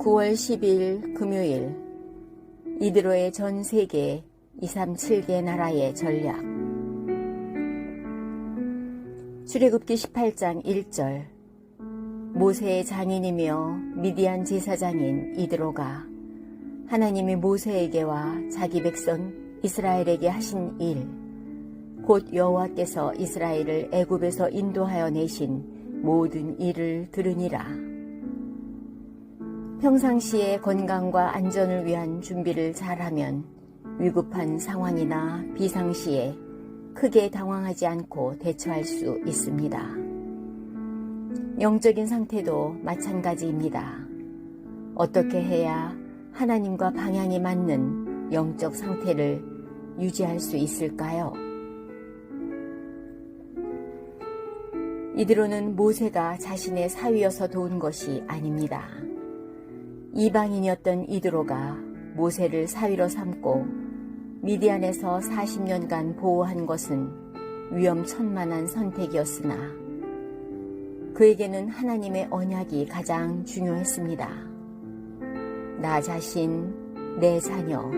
9월 10일 금요일. 이드로의 전 세계 237개 나라의 전략. 출애굽기 18장 1절. 모세의 장인이며 미디안 제사장인 이드로가 하나님이 모세에게와 자기 백성 이스라엘에게 하신 일, 곧 여호와께서 이스라엘을 애굽에서 인도하여 내신 모든 일을 들으니라. 평상시에 건강과 안전을 위한 준비를 잘하면 위급한 상황이나 비상시에 크게 당황하지 않고 대처할 수 있습니다. 영적인 상태도 마찬가지입니다. 어떻게 해야 하나님과 방향이 맞는 영적 상태를 유지할 수 있을까요? 이대로는 모세가 자신의 사위여서 도운 것이 아닙니다. 이방인이었던 이드로가 모세를 사위로 삼고 미디안에서 40년간 보호한 것은 위험천만한 선택이었으나 그에게는 하나님의 언약이 가장 중요했습니다. 나 자신, 내 자녀,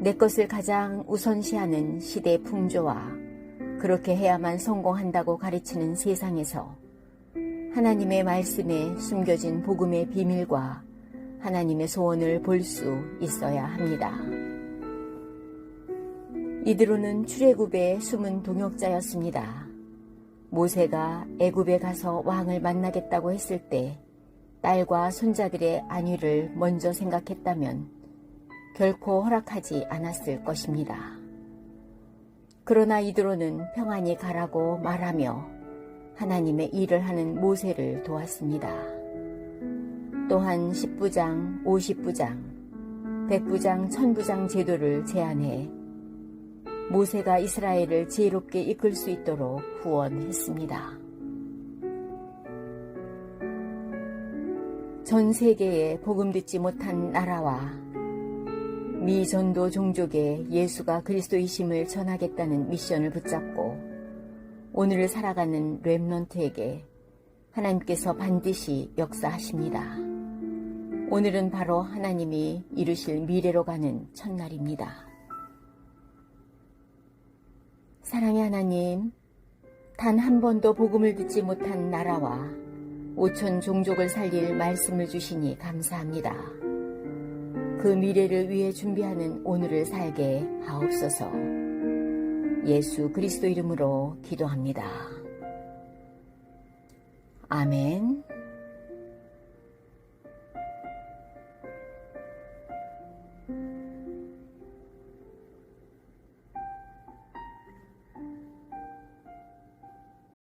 내 것을 가장 우선시하는 시대 풍조와 그렇게 해야만 성공한다고 가르치는 세상에서 하나님의 말씀에 숨겨진 복음의 비밀과 하나님의 소원을 볼 수 있어야 합니다. 이드로는 출애굽의 숨은 동역자였습니다. 모세가 애굽에 가서 왕을 만나겠다고 했을 때 딸과 손자들의 안위를 먼저 생각했다면 결코 허락하지 않았을 것입니다. 그러나 이드로는 평안히 가라고 말하며 하나님의 일을 하는 모세를 도왔습니다. 또한 10부장, 50부장, 100부장, 1000부장 제도를 제안해 모세가 이스라엘을 지혜롭게 이끌 수 있도록 후원했습니다. 전 세계에 복음 듣지 못한 나라와 미전도 종족에 예수가 그리스도이심을 전하겠다는 미션을 붙잡고 오늘을 살아가는 렘넌트에게 하나님께서 반드시 역사하십니다. 오늘은 바로 하나님이 이루실 미래로 가는 첫날입니다. 사랑의 하나님, 단 한 번도 복음을 듣지 못한 나라와 오천 종족을 살릴 말씀을 주시니 감사합니다. 그 미래를 위해 준비하는 오늘을 살게 하옵소서. 예수 그리스도 이름으로 기도합니다. 아멘.